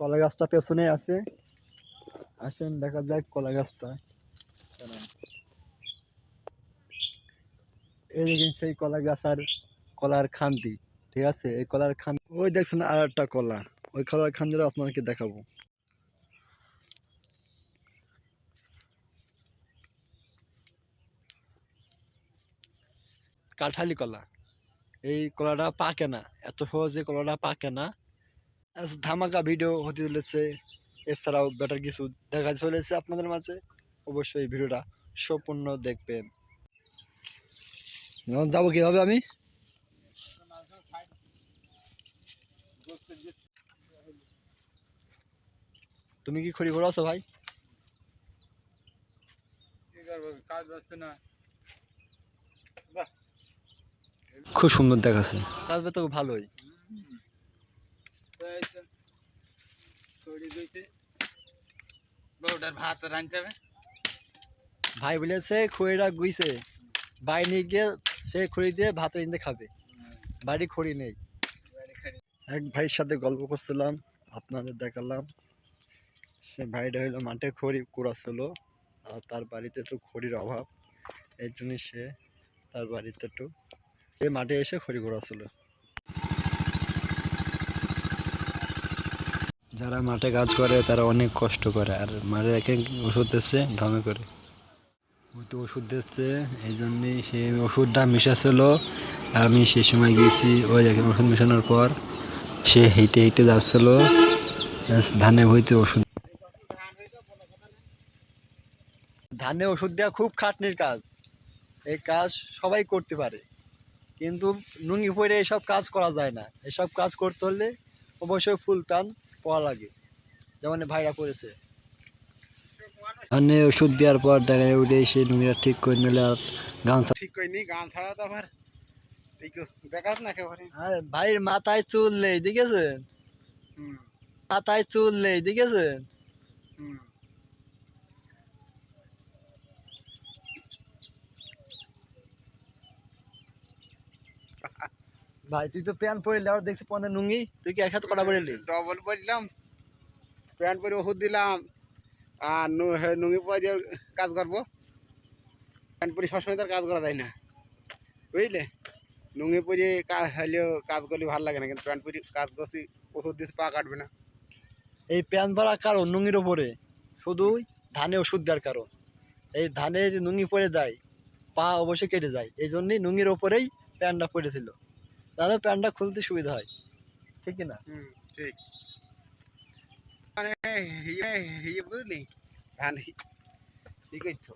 কলা গাছটা পেছনে আছে। আসেন, দেখা যাক কলা গাছটা। এই দেখেন সেই কলা গাছ আর কলার খান্তি, ঠিক আছে? এই কলার খান, ওই দেখছেন আর একটা কলা। ওই কলার খান্তিটা আপনাদেরকে দেখাবো। কাঁঠালি কলা। এই কলাটা পাকে না। এত সহজে কলাটা পাকে না। ধামাকা ভিডিও হতে চলেছে। এছাড়াও বেটার কিছু দেখা চলেছে আপনাদের মাঝে। অবশ্যই ভিডিওটা সম্পূর্ণ দেখবেন। যাব কীভাবে আমি? তুমি কি খড়ি ঘোরাছো ভাই? কাজ খুব সুন্দর দেখাচ্ছে। আসবে তো ভালোই। বউটার ভাত রাঁধতে হবে। ভাই বলেছে খড়িটা গুইছে। বাইরে গিয়ে সে খড়ি দিয়ে ভাত রেঁধে খাবে। বাড়ি খড়ি নেই। এক ভাইয়ের সাথে গল্প করছিলাম আপনাদের দেখালাম। সে ভাইটা হইল মাঠে খড়ি কুড়াচ্ছিল আর তার বাড়িতে তো খড়ির অভাব। এই জন্য সে তার বাড়িতে একটু সে মাঠে এসে খড়ি কুড়াচ্ছিল। যারা মাঠে কাজ করে, তারা অনেক কষ্ট করে। আর মাঠে একে ওষুধ দিচ্ছে, ঢমে করে। ও তো ওষুধ দিচ্ছে, এই জন্যেই সে ওষুধটা মিশাছিল আমি সে সময় গিয়েছি, ওই দেখেন ওষুধ মেশানোর পর সে হেঁটে হেঁটে যাচ্ছিল। ধানে ভইতে ওষুধ। ধানে ওষুধ দেওয়া খুব খাটনির কাজ। এই কাজ সবাই করতে পারে। কিন্তু নুঙ্গি পরে এসব কাজ করা যায় না। এসব কাজ করতে হলে অবশ্যই ফুল প্যান্ট পরা লাগে। যেমন ভাইরা করেছে। ওষুধ দেওয়ার পর দেখা উঠে এসে নুঙ্গিটা ঠিক করে নিলে আর গান ঠিক করে নি গান ছাড়া তো আবার দেখাস না একেবারে। আরে ভাইয়ের মাথায় চুল নেই দেখেছেন হুম। মাথায় চুল নেই দেখেছেন হুম। ভাই তুই তো প্যান্ট পরে আর দেখছি পনেরো নুঙ্গি তুই কি একসাথে কটা পরে ডবল পরলাম প্যান্ট পরে ওষুধ দিলাম আর নুঙ্গি পরে দিয়ে কাজ করব প্যান্ট পরে সবসময় তার কাজ করা যায় না। বুঝলে? নুঙ্গি পরে কাজ হলেও কাজ করলে ভালো লাগে না কিন্তু প্যান্ট পরে কাজ করছি ওষুধ দিতে পা কাটবে না। এই প্যান্ট পরা কারণ নুঙ্গির ওপরে শুধু ধানে ওষুধ দেওয়ার কারণ। এই ধানে যে নুঙ্গি পরে যায় পা অবশ্যই কেটে যায় এই জন্যই নুঙ্গির ওপরেই প্যান্টটা পরেছিল। তাহলে প্যান্টটা খুলতে সুবিধা হয়। ঠিক কি না? হুম, ঠিক। মানে বুঝলি? ধান ঠিক করছ